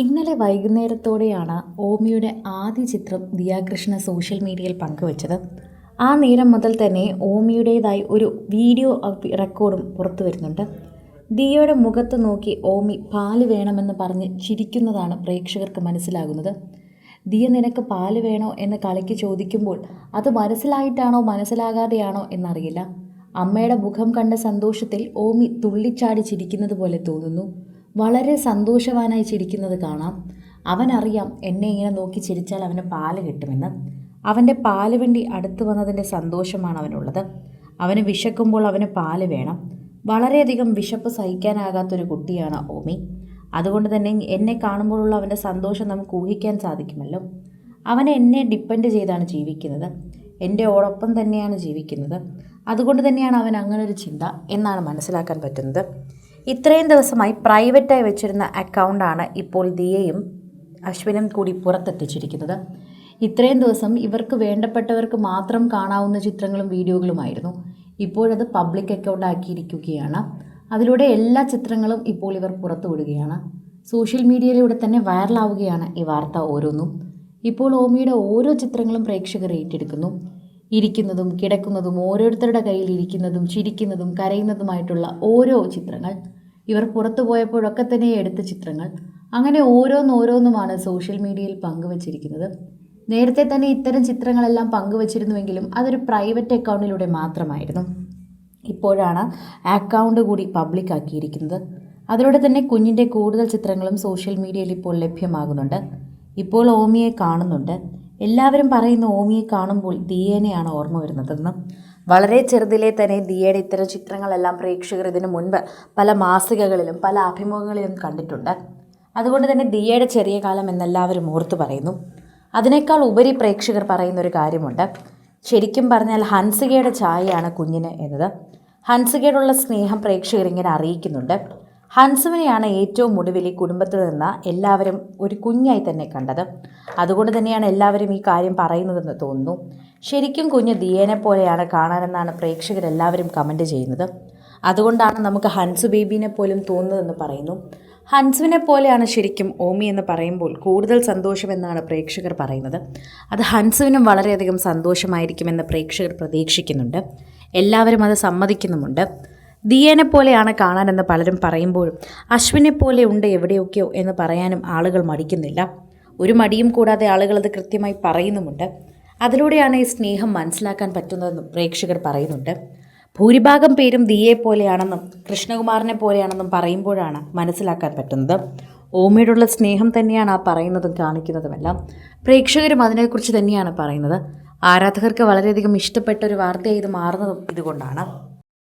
ഇന്നലെ വൈകുന്നേരത്തോടെയാണ് ഓമിയുടെ ആദ്യ ചിത്രം ദിയാകൃഷ്ണ സോഷ്യൽ മീഡിയയിൽ പങ്കുവച്ചത്. ആ നേരം മുതൽ തന്നെ ഓമിയുടേതായി ഒരു വീഡിയോ റെക്കോർഡും പുറത്തു വരുന്നുണ്ട്. ദിയയുടെ മുഖത്ത് നോക്കി ഓമി പാൽ വേണമെന്ന് പറഞ്ഞ് ചിരിക്കുന്നതാണ് പ്രേക്ഷകർക്ക് മനസ്സിലാകുന്നത്. ദിയ നിനക്ക് പാൽ വേണോ എന്ന് കളിക്ക് ചോദിക്കുമ്പോൾ അത് മനസ്സിലായിട്ടാണോ മനസ്സിലാകാതെയാണോ എന്നറിയില്ല. അമ്മയുടെ മുഖം കണ്ട സന്തോഷത്തിൽ ഓമി തുള്ളിച്ചാടി ചിരിക്കുന്നത് പോലെ തോന്നുന്നു. വളരെ സന്തോഷവാനായി ചിരിക്കുന്നത് കാണാം. അവനറിയാം എന്നെ ഇങ്ങനെ നോക്കി ചിരിച്ചാൽ അവന് പാൽ കിട്ടുമെന്ന്. അവന്റെ പാൽ വണ്ടി അടുത്തു വന്നതിന്റെ സന്തോഷമാണ് അവനുള്ളത്. അവന് വിശക്കുമ്പോൾ അവന് പാൽ വേണം. വളരെയധികം വിശപ്പ് സഹിക്കാനാകാത്തൊരു കുട്ടിയാണ് ഓമി. അതുകൊണ്ട് തന്നെ എന്നെ കാണുമ്പോഴുള്ള അവന്റെ സന്തോഷം നമുക്ക് ഊഹിക്കാൻ സാധിക്കുമല്ലോ. അവൻ എന്നെ ഡിപ്പെൻഡ് ചെയ്താണ് ജീവിക്കുന്നത്. എന്റെ ഓടൊപ്പം തന്നെയാണ് ജീവിക്കുന്നത്. അതുകൊണ്ട് തന്നെയാണ് അവൻ അങ്ങനൊരു ചിന്ത എന്നാണ് മനസ്സിലാക്കാൻ പറ്റുന്നത്. ഇത്രയും ദിവസമായി പ്രൈവറ്റായി വെച്ചിരുന്ന അക്കൗണ്ടാണ് ഇപ്പോൾ ദിയയും അശ്വിനും കൂടി പുറത്തെത്തിച്ചിരിക്കുന്നത്. ഇത്രയും ദിവസം ഇവർക്ക് വേണ്ടപ്പെട്ടവർക്ക് മാത്രം കാണാവുന്ന ചിത്രങ്ങളും വീഡിയോകളുമായിരുന്നു. ഇപ്പോഴത് പബ്ലിക് അക്കൗണ്ട് ആക്കിയിരിക്കുകയാണ്. അതിലൂടെ എല്ലാ ചിത്രങ്ങളും ഇപ്പോൾ ഇവർ പുറത്തുവിടുകയാണ് സോഷ്യൽ മീഡിയയിലൂടെ തന്നെ വൈറലാവുകയാണ് ഈ വാർത്ത ഓരോന്നും. ഇപ്പോൾ ഓമിയുടെ ഓരോ ചിത്രങ്ങളും പ്രേക്ഷകർ ഏറ്റെടുക്കുന്നു. ഇരിക്കുന്നതും കിടക്കുന്നതും ഓരോരുത്തരുടെ കയ്യിൽ ഇരിക്കുന്നതും ചിരിക്കുന്നതും കരയുന്നതുമായിട്ടുള്ള ഓരോ ചിത്രങ്ങൾ. ഇവർ പുറത്തു പോയപ്പോഴൊക്കെ തന്നെ എടുത്ത ചിത്രങ്ങൾ. അങ്ങനെ ഓരോന്നോരോന്നുമാണ് സോഷ്യൽ മീഡിയയിൽ പങ്കുവച്ചിരിക്കുന്നത്. നേരത്തെ തന്നെ ഇത്തരം ചിത്രങ്ങളെല്ലാം പങ്കുവച്ചിരുന്നുവെങ്കിലും അതൊരു പ്രൈവറ്റ് അക്കൗണ്ടിലൂടെ മാത്രമായിരുന്നു. ഇപ്പോഴാണ് അക്കൗണ്ട് കൂടി പബ്ലിക് ആക്കിയിരിക്കുന്നത്. അതിലൂടെ തന്നെ കുഞ്ഞിന്റെ കൂടുതൽ ചിത്രങ്ങളും സോഷ്യൽ മീഡിയയിൽ ഇപ്പോൾ ലഭ്യമാകുന്നുണ്ട്. ഇപ്പോൾ ഓമിയെ കാണുന്നുണ്ട്. എല്ലാവരും പറയുന്ന ഓമിയെ കാണുമ്പോൾ ദിയേനെയാണ് ഓർമ്മ വരുന്നതെന്ന് വളരെ ചെറുതിലെ തന്നെ ദിയയുടെ ഇത്തരം ചിത്രങ്ങളെല്ലാം പ്രേക്ഷകർ ഇതിനു മുൻപ് പല മാസികകളിലും പല അഭിമുഖങ്ങളിലും കണ്ടിട്ടുണ്ട്. അതുകൊണ്ട് തന്നെ ദിയയുടെ ചെറിയ കാലം എന്നെല്ലാവരും ഓർത്തു പറയുന്നു. അതിനേക്കാൾ ഉപരി പ്രേക്ഷകർ പറയുന്ന ഒരു കാര്യമുണ്ട്. ശരിക്കും പറഞ്ഞാൽ ഹൻസികയുടെ ചായയാണ് കുഞ്ഞിന് എന്നത്. ഹൻസികയോടുള്ള സ്നേഹം പ്രേക്ഷകർ ഇങ്ങനെ അറിയിക്കുന്നുണ്ട്. ഹൻസുവിനെയാണ് ഏറ്റവും ഒടുവിൽ ഈ കുടുംബത്തിൽ നിന്ന് എല്ലാവരും ഒരു കുഞ്ഞായി തന്നെ കണ്ടത്. അതുകൊണ്ട് തന്നെയാണ് എല്ലാവരും ഈ കാര്യം പറയുന്നതെന്ന് തോന്നുന്നു. ശരിക്കും കുഞ്ഞ് ദിയേനെ പോലെയാണ് കാണാനെന്നാണ് പ്രേക്ഷകരെല്ലാവരും കമന്റ് ചെയ്യുന്നത്. അതുകൊണ്ടാണ് നമുക്ക് ഹൻസു ബേബീനെ പോലും തോന്നുന്നതെന്ന് പറയുന്നു. ഹൻസുവിനെ പോലെയാണ് ശരിക്കും ഓമി എന്ന് പറയുമ്പോൾ കൂടുതൽ സന്തോഷമെന്നാണ് പ്രേക്ഷകർ പറയുന്നത്. അത് ഹൻസുവിനും വളരെയധികം സന്തോഷമായിരിക്കുമെന്ന് പ്രേക്ഷകർ പ്രതീക്ഷിക്കുന്നുണ്ട്. എല്ലാവരും അത് സമ്മതിക്കുന്നുമുണ്ട്. ദിയേനെ പോലെയാണ് കാണാനെന്ന് പലരും പറയുമ്പോഴും അശ്വിനെ പോലെ ഉണ്ട് എവിടെയൊക്കെയോ എന്ന് പറയാനും ആളുകൾ മടിക്കുന്നില്ല. ഒരു മടിയും കൂടാതെ ആളുകൾ അത് കൃത്യമായി പറയുന്നുമുണ്ട്. അതിലൂടെയാണ് ഈ സ്നേഹം മനസ്സിലാക്കാൻ പറ്റുന്നതെന്നും പ്രേക്ഷകർ പറയുന്നുണ്ട്. ഭൂരിഭാഗം പേരും ദിയെ പോലെയാണെന്നും കൃഷ്ണകുമാറിനെ പോലെയാണെന്നും പറയുമ്പോഴാണ് മനസ്സിലാക്കാൻ പറ്റുന്നത്. ഓമയോടുള്ള സ്നേഹം തന്നെയാണ് ആ പറയുന്നതും കാണിക്കുന്നതുമെല്ലാം. പ്രേക്ഷകരും അതിനെക്കുറിച്ച് തന്നെയാണ് പറയുന്നത്. ആരാധകർക്ക് വളരെയധികം ഇഷ്ടപ്പെട്ട ഒരു വാർത്തയായി ഇത് മാറുന്നതും ഇതുകൊണ്ടാണ്.